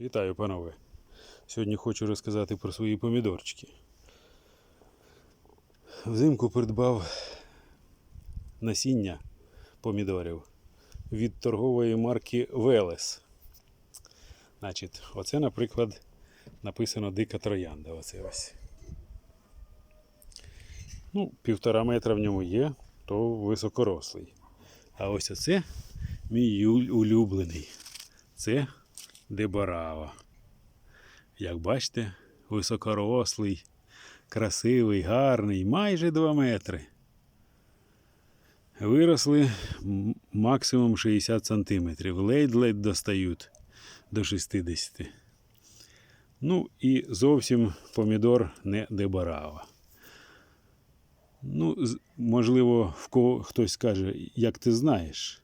Вітаю, панове. Сьогодні хочу розказати про свої помідорчики. Взимку придбав насіння помідорів від торгової марки Велес. Значить, оце, наприклад, написано Дика троянда. Оце ось. Ну, півтора метра в ньому є, то високорослий. А ось оце мій улюблений. Це Дебарава. Як бачите, високорослий, красивий, гарний, майже 2 метри. Виросли максимум 60 сантиметрів. Ледь-ледь достають до 60. Ну і зовсім помідор не Дебарава. Ну, можливо, в кого хтось скаже, як ти знаєш.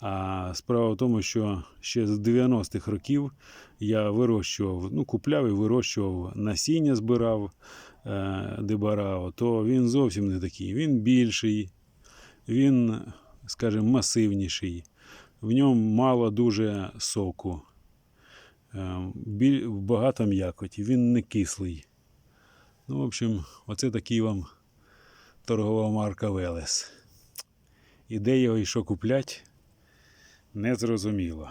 А справа в тому, що ще з 90-х років я вирощував, ну, купляв і вирощував насіння, збирав е, дебарао, то він зовсім не такий. Він більший, він, скажімо, масивніший. В ньому мало дуже соку, е, багато м'якоті, він не кислий. Ну, в общем, оце такий вам торгова марка Велес. І де його і що куплять, не зрозуміло.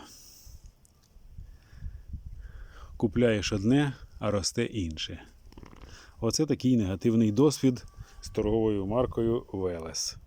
Купляєш одне, а росте інше. Оце такий негативний досвід з торговою маркою Велес.